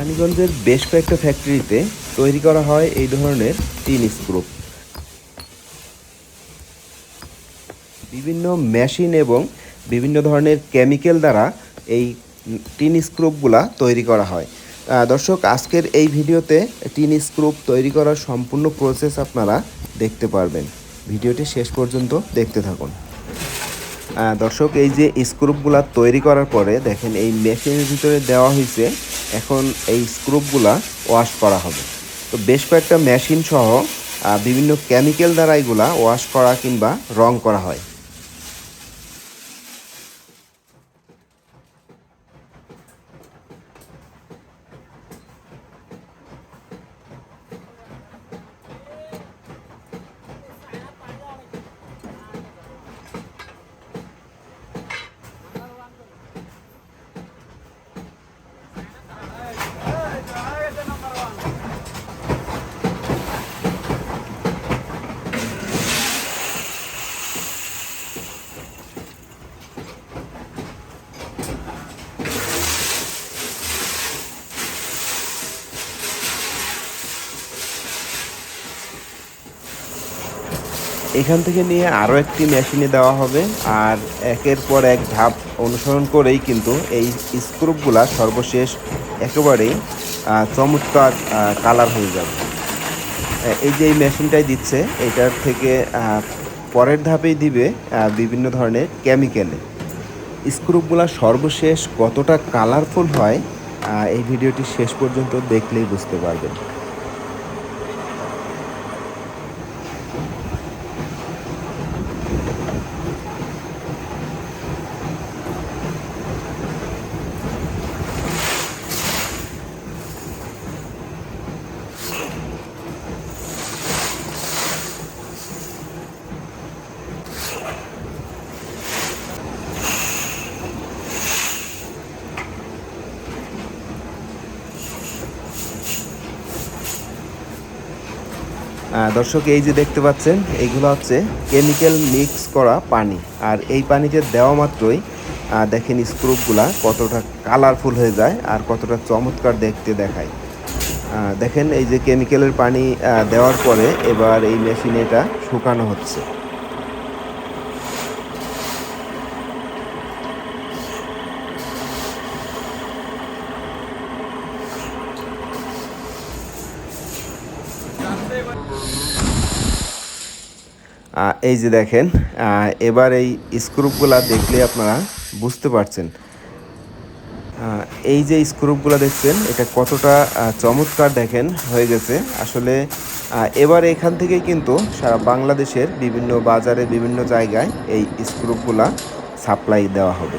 রানীগঞ্জের বেশ কয়েকটা ফ্যাক্টরিতে তৈরি করা হয় এই ধরনের টিন স্ক্রুপ বিভিন্ন মেশিন এবং বিভিন্ন ধরনের কেমিক্যাল দ্বারা এই টিন স্ক্রুপগুলা তৈরি করা হয়। দর্শক, আজকের এই ভিডিওতে টিন স্ক্রুপ তৈরি করার সম্পূর্ণ প্রসেস আপনারা দেখতে পারবেন। ভিডিওটি শেষ পর্যন্ত দেখতে থাকুন। দর্শক, এই যে স্ক্রুপগুলা তৈরি করার পরে দেখেন, এই মেশিনের ভিতরে দেওয়া হয়েছে এখন এই স্ক্রুপগুলা ওয়াশ করা হবে। তো বেশ কয়েকটা মেশিন সহ বিভিন্ন কেমিক্যাল দ্বারা এগুলা ওয়াশ করা কিংবা রং করা হয়। এখান থেকে নিয়ে আরও একটি মেশিনে দেওয়া হবে। আর একের পর এক ধাপ অনুসরণ করেই কিন্তু এই স্ক্রুপগুলা সর্বশেষ একেবারেই চমৎকার কালার হয়ে যাবে। এই যে এই মেশিনটাই দিচ্ছে, এটার থেকে পরের ধাপেই দিবে বিভিন্ন ধরনের কেমিক্যালে। স্ক্রুপগুলা সর্বশেষ কতটা কালারফুল হয় এই ভিডিওটি শেষ পর্যন্ত দেখলেই বুঝতে পারবেন। দর্শক, এই যে দেখতে পাচ্ছেন এইগুলো হচ্ছে কেমিক্যাল মিক্স করা পানি। আর এই পানিতে দেওয়া মাত্রই দেখেন স্ক্রুপগুলা কতটা কালারফুল হয়ে যায় আর কতটা চমৎকার দেখতে দেখায়। দেখেন এই যে কেমিক্যালের পানি দেওয়ার পরে এবার এই মেশিনে এটা শুকানো হচ্ছে। এই যে দেখেন এবার এই স্ক্রুপগুলা দেখলে আপনারা বুঝতে পারছেন। এই যে স্ক্রুপগুলো দেখছেন, এটা কতটা চমৎকার দেখেন, হয়ে গেছে। আসলে এবার এখান থেকেই কিন্তু সারা বাংলাদেশের বিভিন্ন বাজারে বিভিন্ন জায়গায় এই স্ক্রুপগুলা সাপ্লাই দেওয়া হবে।